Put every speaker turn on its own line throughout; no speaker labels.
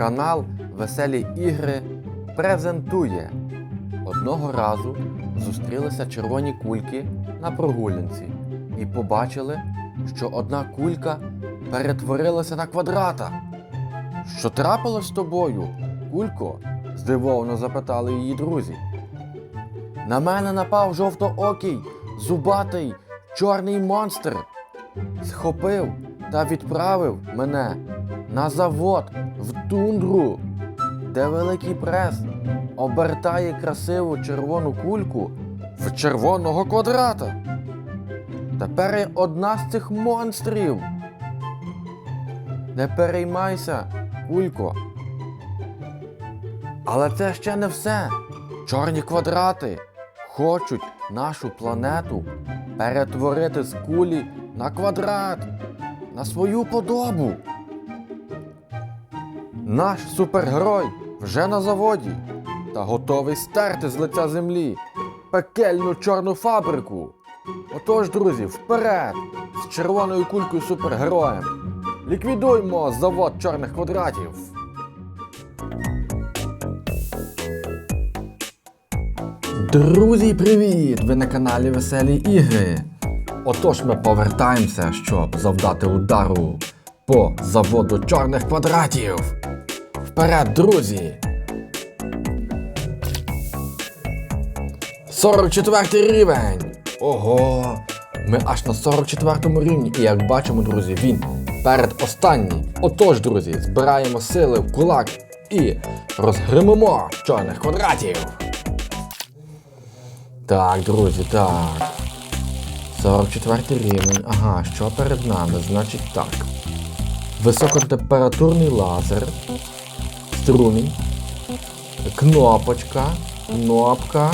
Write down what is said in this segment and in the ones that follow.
Канал Веселі ігри презентує. Одного разу зустрілися червоні кульки на прогулянці і побачили, що одна кулька перетворилася на квадрата. Що трапилось з тобою, кулько? здивовано запитали її друзі. На мене напав жовтоокий, зубатий, чорний монстр. Схопив та відправив мене на завод в тундру, де великий прес обертає красиву червону кульку в червоного квадрата. Тепер я одна з цих монстрів. Не переймайся, кулько. Але це ще не все. Чорні квадрати хочуть нашу планету перетворити з кулі на квадрат, на свою подобу. Наш супергерой вже на заводі та готовий стерти з лиця землі пекельну чорну фабрику. Отож, друзі, вперед з червоною кулькою супергероєм. Ліквідуймо завод чорних квадратів. Друзі, привіт! Ви на каналі Веселі Ігри. Отож ми повертаємося, щоб завдати удару по заводу чорних квадратів. Вперед, друзі! 44 рівень! Ого! Ми аж на 44 рівні, і як бачимо, друзі, він передостанній. Отож, друзі, збираємо сили в кулак і розгримимо чорних квадратів. Так, друзі, так. 44 рівень. Ага, що перед нами? Значить так. Високотемпературний лазер. Струмінь. Кнопочка. Кнопка.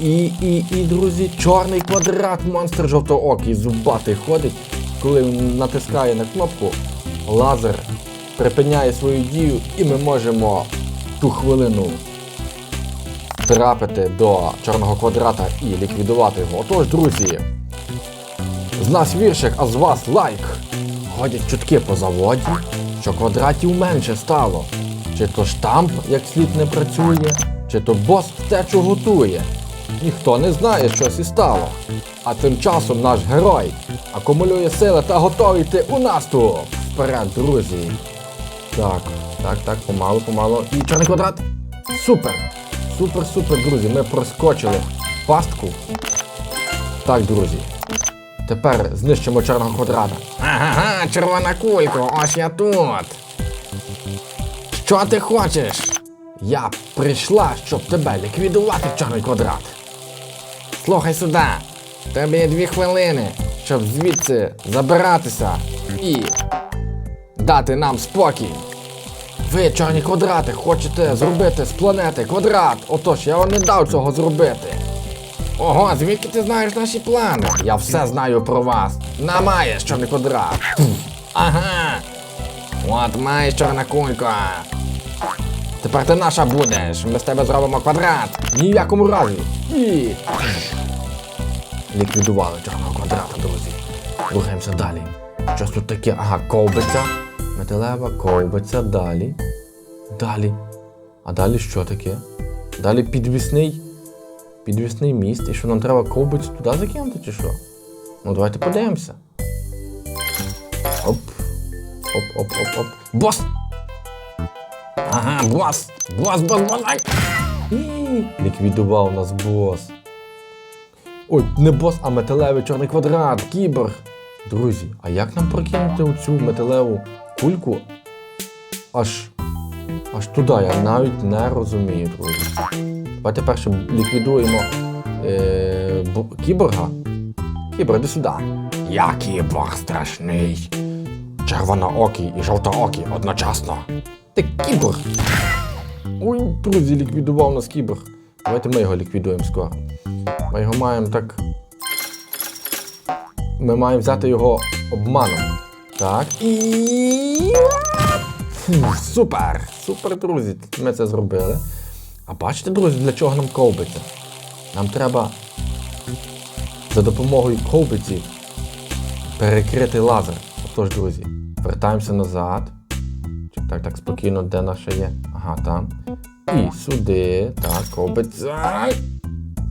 І, і, і, друзі, чорний квадрат, монстр жовтоокий, зубатий ходить. Коли він натискає на кнопку, лазер припиняє свою дію, і ми можемо ту хвилину трапити до чорного квадрата і ліквідувати його. Отож, друзі, з нас віршик, а з вас лайк. Ходять чутки по заводі, що квадратів менше стало. Чи то штамп як слід не працює, чи то бос втечу готує. Ніхто не знає, щось і стало. А тим часом наш герой акумулює сили та готовий йти у наступ. Вперед, друзі. Так, так, так, помалу, помалу. І чорний квадрат. Супер! Супер, супер, друзі. Ми проскочили пастку. Так, друзі. Тепер знищимо чорного квадрата.
Ага, червона кулько, ось я тут. Що ти хочеш?
Я прийшла, щоб тебе ліквідувати чорний квадрат.
Слухай сюди. Тебе є дві хвилини, щоб звідси забиратися і дати нам спокій.
Ви, чорні квадрати, хочете зробити з планети квадрат. Отож, я вам не дав цього зробити.
Ого, звідки ти знаєш наші плани?
Я все знаю про вас. Намаєш чорний квадрат.
Ага. От маєш чорна кулька.
Тепер ти наша будеш. Ми з тебе зробимо квадрат. Ні в якому разі. І. Ліквідували чорного квадрата, друзі. Рухаємося далі. Щось тут таке. Ага, ковбиця. Металева ковбиця. Далі. Далі. А далі що таке? Далі підвісний. Підвісний міст. І що нам треба ковбицю туди закинути, чи що? Ну давайте подивимося. Оп. Оп, оп, оп, оп. Бос!
Ага, бос. Бос, бос, бос. ай.
Ліквідував нас бос. Ой, не бос, а металевий чорний квадрат, кіборг. Друзі, а як нам прокинути оцю металеву кульку аж аж туди? Я навіть не розумію, друзі. Давайте перше ліквідуємо е, бо- кіборга. Кіборг, іди сюди.
Я кіборг страшний. Червоноокий і жовтоокий одночасно.
Ти кіборг! Ой, друзі, ліквідував нас кіборг. Давайте ми його ліквідуємо скоро. Ми його маємо так. Ми маємо взяти його обманом. Так. І. Супер! Супер, друзі! Ми це зробили. А бачите, друзі, для чого нам ковбиця? Нам треба за допомогою ковбиці перекрити лазер. Отож, друзі, вертаємося назад. так, так, спокійно, де наша є? Ага, там. І сюди. Так, ковбиця.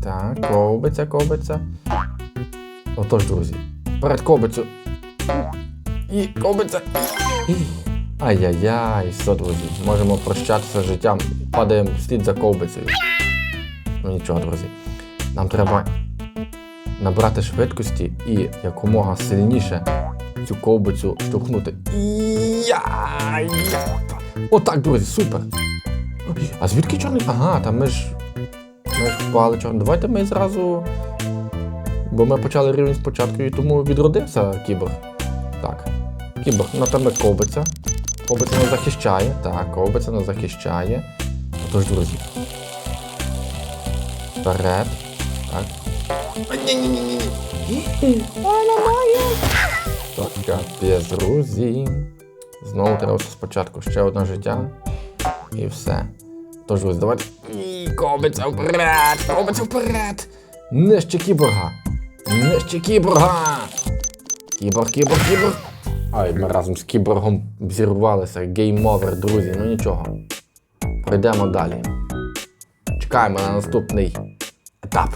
Так, ковбиця, ковбиця. Отож, друзі. Перед ковбицю. І ковбиця. Ай-яй-яй, все, друзі. Можемо прощатися з життям. Падаємо вслід за ковбицею. Ну нічого, друзі. Нам треба набрати швидкості і якомога сильніше цю ковбицю штовхнути. Отак, друзі, супер. А звідки чорний? Ага, там ми ж. Ми ж впали чорний. Давайте ми зразу. Бо ми почали рівень спочатку і тому відродився кіборг. Так. Кіборг, на тебе ковбиця. Ковбиця нас захищає. Так, ковбиця нас захищає. Отож, друзі. Вперед. Так. Так, капець, друзі. Знову треба все спочатку ще одне життя. І все. Тож, друзі, давайте. І, Ковбиця вперед! Ковбиця вперед! Нижче кіборга! Нижче кіборга! Кіборг, кіборг, кіборг! Ай, ми разом з кіборгом зірвалися. Гейм овер, друзі, ну нічого. Пройдемо далі. Чекаємо на наступний етап.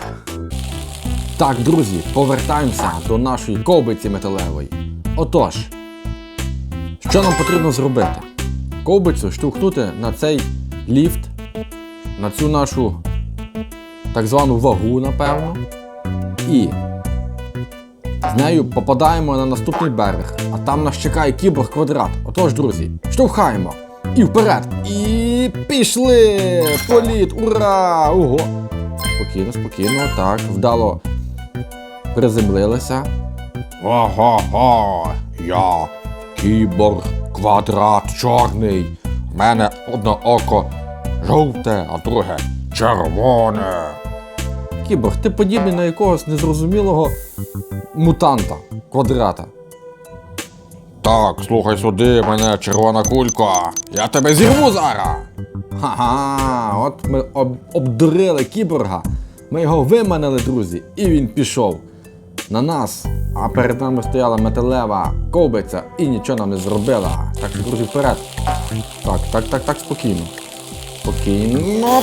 Так, друзі, повертаємося до нашої ковбиці металевої. Отож, що нам потрібно зробити? Ковбицю штовхнути на цей ліфт, на цю нашу так звану вагу, напевно. І нею попадаємо на наступний берег, а там нас чекає кіборг квадрат. Отож, друзі, штовхаємо. І вперед. І пішли! Політ! Ура! Ого! Спокійно, спокійно, так, вдало приземлилися. Ого-го! Я кіборг квадрат чорний. У мене одне око жовте, а друге червоне. Кіборг, ти подібний на якогось незрозумілого мутанта квадрата. Так, слухай сюди, мене червона кулька. Я тебе зірву зараз. Ха-ха, от ми об- обдурили кіборга. Ми його виманили, друзі, і він пішов на нас. А перед нами стояла металева ковбиця і нічого нам не зробила. Так друзі, вперед. Так, так, так, так, спокійно. Спокійно.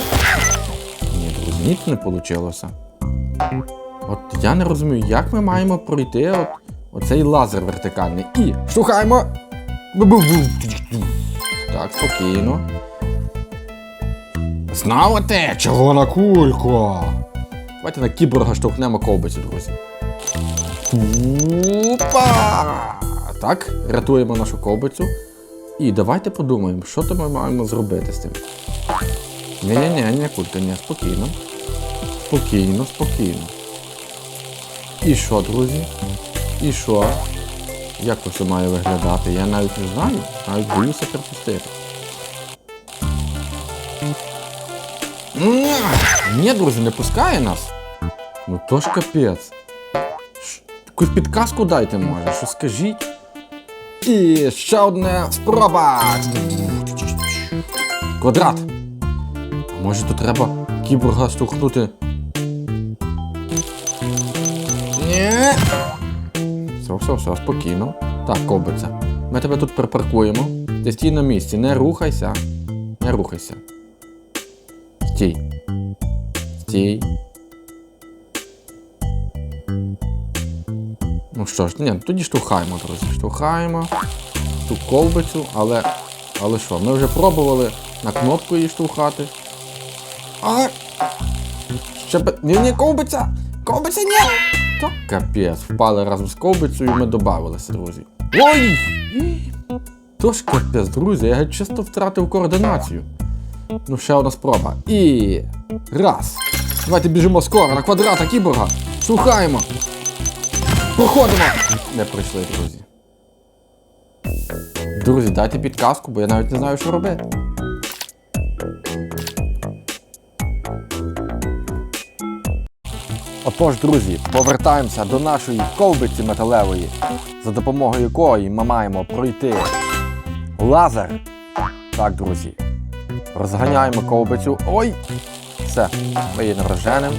Ніч не вийшло. От я не розумію, як ми маємо пройти от, оцей лазер вертикальний. І штовхаємо. Так, спокійно. Знову те, червона кулька. Давайте на кіборга штовхнемо ковбицю, друзі. Опа! Так, рятуємо нашу ковбицю. І давайте подумаємо, що то ми маємо зробити з цим. Ні-ні-ні, ні, кулька, ні, спокійно. Спокійно, спокійно. І що, друзі? І що? Як це має виглядати? Я навіть не знаю, навіть боюся припустити. Ні, друзі, не пускає нас. Ну то ж капець. Якусь підказку дайте, може, що скажіть. І ще одна спроба. Квадрат. Може тут треба кіборга штовхнути? Все, все, все, спокійно. Так, кобиця. Ми тебе тут припаркуємо. Ти стій на місці, не рухайся. Не рухайся. Стій. Стій. Ну що ж, ні, тоді штовхаємо, друзі. Штовхаємо ту ковбицю, але. Але що, ми вже пробували на кнопку її штовхати. А! Ще б... Ні, ні, ковбиця! Ковбиця, ні! То капець, впали разом з ковбицею і ми додавалися, друзі. Ой! То ж капець, друзі, я чисто втратив координацію. Ну, ще одна спроба. І. Раз. Давайте біжимо скоро на квадрата кіборга. Штовхаємо. Проходимо! Не пройшли, друзі. Друзі, дайте підказку, бо я навіть не знаю, що робити. Отож, друзі, повертаємося до нашої ковбиці металевої, за допомогою якої ми маємо пройти лазер. Так, друзі. Розганяємо ковбицю. Ой! Все, ми її нароженемо.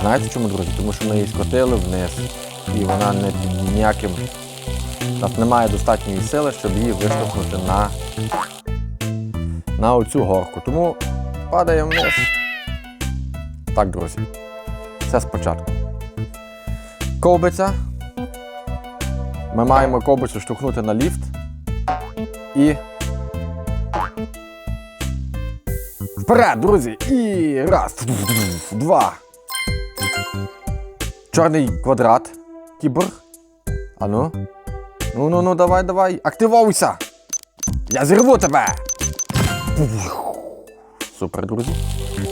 Знаєте чому, друзі? Тому що ми її скотили вниз. І вона не під ніяким У нас немає достатньої сили, щоб її виштовхнути на, на оцю горку. Тому падаємо вниз. Так, друзі. Це спочатку. Ковбиця. Ми маємо ковбицю штовхнути на ліфт. І. Вперед, друзі! І раз, два. Чорний квадрат. Кіборг. Ану. Ну, ну, ну, давай, давай. Активовуйся! Я зірву тебе! Супер, друзі.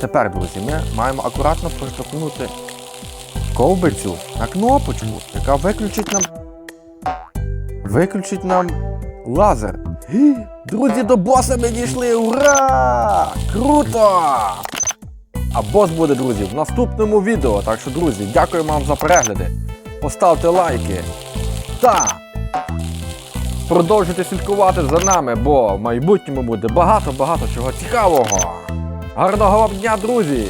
Тепер, друзі, ми маємо акуратно проштовхнути ковбицю на кнопочку, яка виключить нам. Виключить нам лазер. Друзі, до боса ми дійшли! Ура! Круто! А бос буде, друзі, в наступному відео. Так що, друзі, дякую вам за перегляди. Поставте лайки та продовжуйте слідкувати за нами, бо в майбутньому буде багато-багато чого цікавого. Гарного вам дня, друзі!